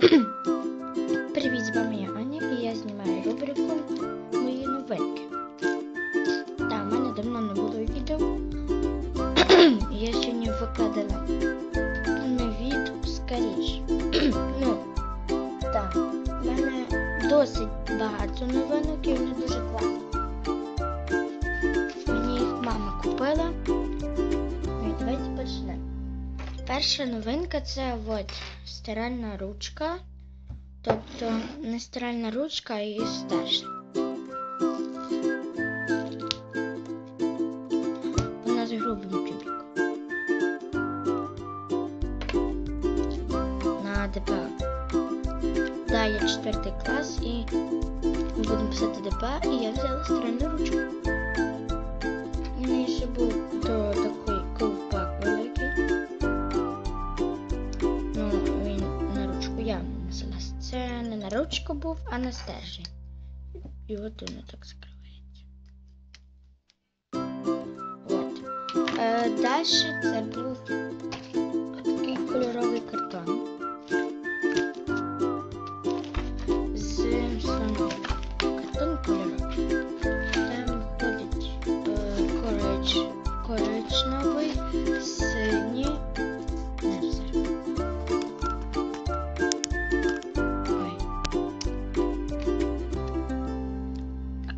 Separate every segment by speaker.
Speaker 1: Привіт, з вами я Аня і я знімаю рубрику Мої новинки. Так, в мене давно не було відео. я сьогодні викладала нові скоріше. ну, так, в мене досить багато новинок і вони дуже класні. Мені їх мама купила. Перша новинка це от стиральна ручка. Тобто не стиральна ручка, а її стержень. Вона з грубим тюбиком. На ДПА. Да, я четвертий клас і ми будемо писати ДПА, і я взяла стиральну ручку. У мене ще був до такий Не ручку був, а на стержень. І от воно так закривається. От. Е, далі це був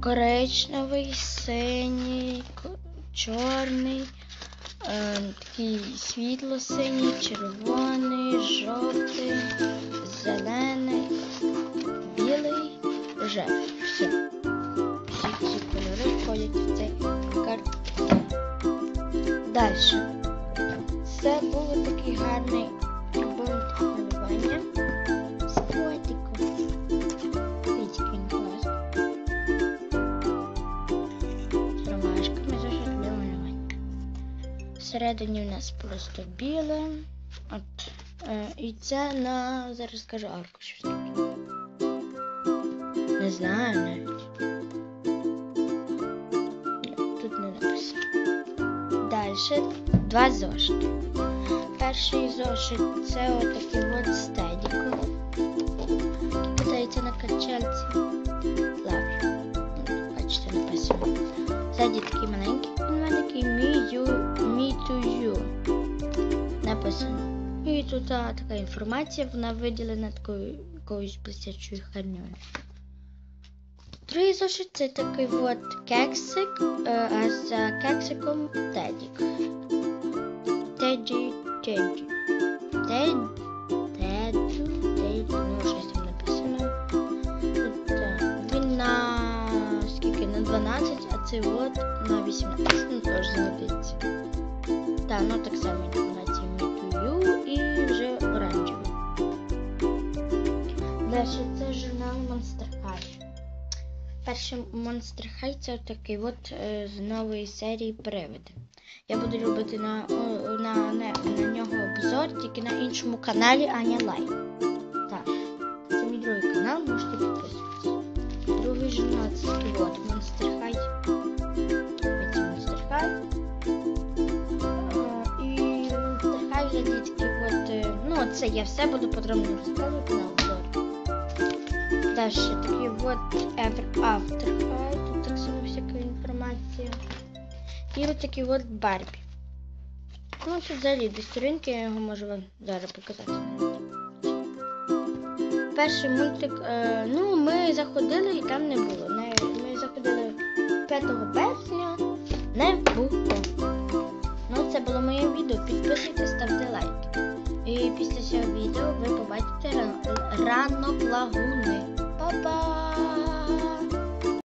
Speaker 1: Коричневий, синій, чорний, е, такий світло-синій, червоний, жовтий, зелений, білий, рожевий. Все. Всі ці кольори входять в цей картон. Далі. Це був такий гарний бунт малювання Всередині у нас просто біле. От. Е, і це на зараз скажу аркуш. Не знаю навіть. Тут не написано. Далі два зошити. Перший зошит це отакий от стедік. який на качельці. Лаві. І тут а, така інформація, вона виділена такою якоюсь блестячою хернею. Другий зошит це такий от кексик, е, а за кексиком тедік. Теді, теді. Тед, теду, теду, ну щось там написано. Він на скільки? На 12, а цей от на 18. Ну теж згодиться. Так, ну так само мітую і вже оранжевий. Далі це журнал Monster High. Перший Monster High це такий от е, з нової серії привиди. Я буду робити на, на, на, на нього обзор тільки на іншому каналі Аня Лайк. High от, ну це я все буду подробно розказувати на обзорі. Далі такий от Ever After High, тут так само всяка інформація. І от такий от Барбі. Ну, тут взагалі до сторінки, я його можу вам зараз показати. Перший мультик, е, ну, ми заходили і там не було. Ми заходили 5 березня, І після цього відео ви побачите ра- ранок лагуни.